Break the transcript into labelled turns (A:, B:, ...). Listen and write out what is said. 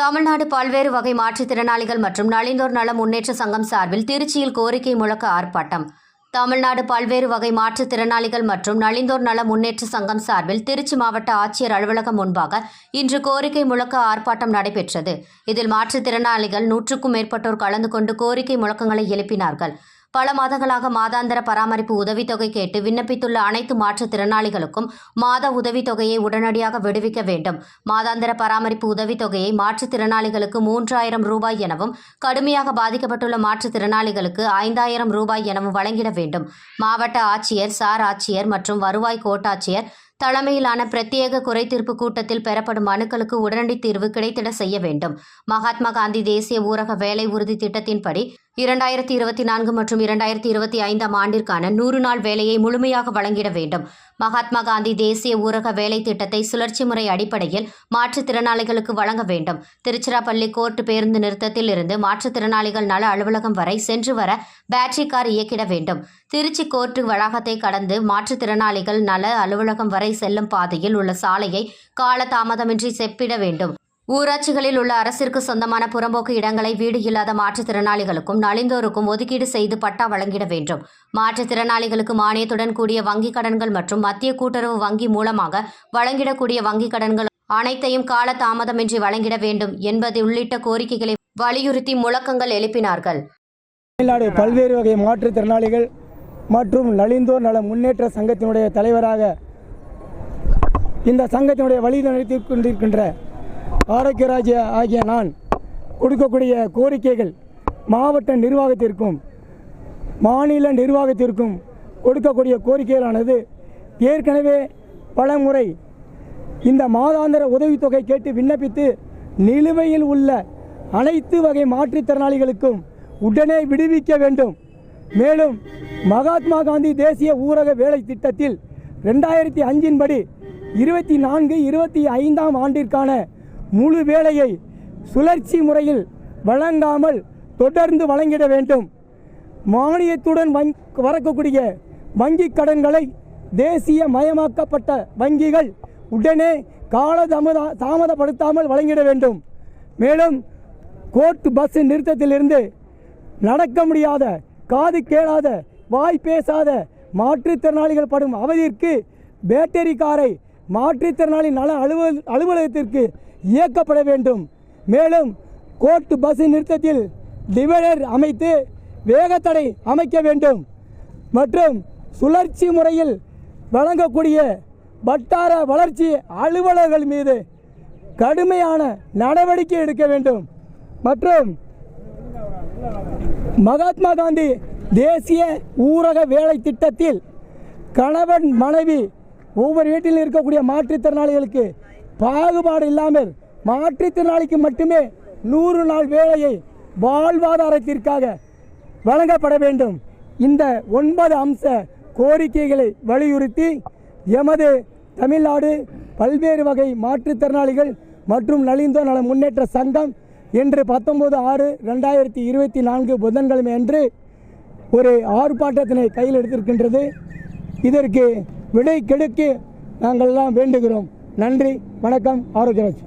A: தமிழ்நாடு பல்வேறு வகை மாற்றுத்திறனாளிகள் மற்றும் நலிந்தோர் நல முன்னேற்ற சங்கம் சார்பில் திருச்சியில் கோரிக்கை முழக்க ஆர்ப்பாட்டம். தமிழ்நாடு பல்வேறு வகை மாற்றுத்திறனாளிகள் மற்றும் நலிந்தோர் நல முன்னேற்ற சங்கம் சார்பில் திருச்சி மாவட்ட ஆட்சியர் அலுவலகம் முன்பாக இன்று கோரிக்கை முழக்க ஆர்ப்பாட்டம் நடைபெற்றது. இதில் மாற்றுத்திறனாளிகள் நூற்றுக்கும் மேற்பட்டோர் கலந்து கொண்டு கோரிக்கை முழக்கங்களை எழுப்பினார்கள். பல மாதங்களாக மாதாந்திர பராமரிப்பு உதவித்தொகை கேட்டு விண்ணப்பித்துள்ள அனைத்து மாற்றுத்திறனாளிகளுக்கும் மாத உதவித்தொகையை உடனடியாக விடுவிக்க வேண்டும். மாதாந்திர பராமரிப்பு உதவித்தொகையை மாற்றுத்திறனாளிகளுக்கு மூன்றாயிரம் ரூபாய் எனவும் கடுமையாக பாதிக்கப்பட்டுள்ள மாற்றுத்திறனாளிகளுக்கு ஐந்தாயிரம் ரூபாய் எனவும் வழங்கிட வேண்டும். மாவட்ட ஆட்சியர் சார் ஆட்சியர் மற்றும் வருவாய் கோட்டாட்சியர் தலைமையிலான பிரத்யேக குறைதீர்ப்பு கூட்டத்தில் பெறப்படும் மனுக்களுக்கு உடனடி தீர்வு கிடைத்திட செய்ய வேண்டும். மகாத்மா காந்தி தேசிய ஊரக வேலை உறுதி திட்டத்தின்படி இரண்டாயிரத்தி இருபத்தி நான்கு மற்றும் இரண்டாயிரத்தி இருபத்தி ஐந்தாம் ஆண்டிற்கான நூறு நாள் வேலையை முழுமையாக வழங்கிட வேண்டும். மகாத்மா காந்தி தேசிய ஊரக வேலை திட்டத்தை சுழற்சி முறை அடிப்படையில் மாற்றுத்திறனாளிகளுக்கு வழங்க வேண்டும். திருச்சிராப்பள்ளி கோர்ட் பேருந்து நிறுத்தத்தில் இருந்து மாற்றுத்திறனாளிகள் நல அலுவலகம் வரை சென்று வர பேட்டரி கார் இயக்கிட வேண்டும். திருச்சி கோர்ட் வளாகத்தை கடந்து மாற்றுத்திறனாளிகள் நல அலுவலகம் வரை செல்லும் பாதையில் உள்ள சாலையை காலதாமதமின்றி செப்பிட வேண்டும். ஊராட்சிகளில் உள்ள அரசிற்கு சொந்தமான புறம்போக்கு இடங்களை வீடு இல்லாத மாற்றுத்திறனாளிகளுக்கும் நலிந்தோருக்கும் ஒதுக்கீடு செய்து பட்டா வழங்கிட வேண்டும். மாற்றுத்திறனாளிகளுக்கு மானியத்துடன் கூடிய வங்கிக் கடன்கள் மற்றும் மத்திய கூட்டுறவு வங்கி மூலமாக வழங்கிடக்கூடிய வங்கிக் கடன்கள் அனைத்தையும் கால தாமதமின்றி வழங்கிட வேண்டும் என்பது உள்ளிட்ட கோரிக்கைகளை வலியுறுத்தி முழக்கங்கள் எழுப்பினார்கள்.
B: தமிழ்நாடு பல்வேறு வகை மாற்றுத்திறனாளிகள் மற்றும் நலிந்தோர் நல முன்னேற்ற சங்கத்தினுடைய தலைவராக இந்த சங்கத்தினுடைய வழி நடத்தி கொண்டிருக்கின்ற ஆரோக்கியராஜ ஆகிய நான் கொடுக்கக்கூடிய கோரிக்கைகள் மாவட்ட நிர்வாகத்திற்கும் மாநில நிர்வாகத்திற்கும் கொடுக்கக்கூடிய கோரிக்கைகளானது ஏற்கனவே பல முறை இந்த மாதாந்திர உதவித்தொகை கேட்டு விண்ணப்பித்து நிலுவையில் உள்ள அனைத்து வகை மாற்றுத்திறனாளிகளுக்கும் உடனே விடுவிக்க வேண்டும். மேலும் மகாத்மா காந்தி தேசிய ஊரக வேலை திட்டத்தில் ரெண்டாயிரத்தி அஞ்சின் படி இருபத்தி நான்கு இருபத்தி ஐந்தாம் ஆண்டிற்கான முழு வேலையை சுழற்சி முறையில் வழங்காமல் தொடர்ந்து வழங்கிட வேண்டும். மானியத்துடன் வங் வரக்கூடிய வங்கி கடன்களை தேசிய மயமாக்கப்பட்ட வங்கிகள் உடனே கால தாமத தாமதப்படுத்தாமல் வழங்கிட வேண்டும். மேலும் கோர்ட் பஸ் நிறுத்தத்திலிருந்து நடக்க முடியாத காது கேளாத வாய் பேசாத மாற்றுத்திறனாளிகள் படும் அவதிற்கு பேட்டரி காரை மாற்றுத்திறனாளி நல அலுவல் அலுவலகத்திற்கு இயக்கப்பட வேண்டும். மேலும் கோர்ட் பஸ் நிறுத்தத்தில் டிவைடர் அமைத்து வேகத்தடை அமைக்க வேண்டும். மற்றும் சுழற்சி முறையில் வழங்கக்கூடிய வட்டார வளர்ச்சி அலுவலர்கள் மீது கடுமையான நடவடிக்கை எடுக்க வேண்டும். மற்றும் மகாத்மா காந்தி தேசிய ஊரக வேலை திட்டத்தில் கணவன் மனைவி ஒவ்வொரு வீட்டில் இருக்கக்கூடிய மாற்றுத்திறனாளிகளுக்கு பாகுபாடு இல்லாமல் மாற்றுத்திறனாளிக்கு மட்டுமே நூறு நாள் வேலையை வாழ்வாதாரத்திற்காக வழங்கப்பட வேண்டும். இந்த ஒன்பது அம்ச கோரிக்கைகளை வலியுறுத்தி எமது தமிழ்நாடு பல்வேறு வகை மாற்றுத்திறனாளிகள் மற்றும் நலிந்தோர் நல முன்னேற்ற சங்கம் இன்று பத்தொன்பது ஆறு ரெண்டாயிரத்தி இருபத்தி நான்கு புதன்கிழமை அன்று ஒரு ஆர்ப்பாட்டத்தினை கையில் எடுத்திருக்கின்றது. இதற்கு விடை கெடுக்க நாங்கள் எல்லாம் வேண்டுகிறோம். நன்றி வணக்கம் ஆரோக்கியராஜ்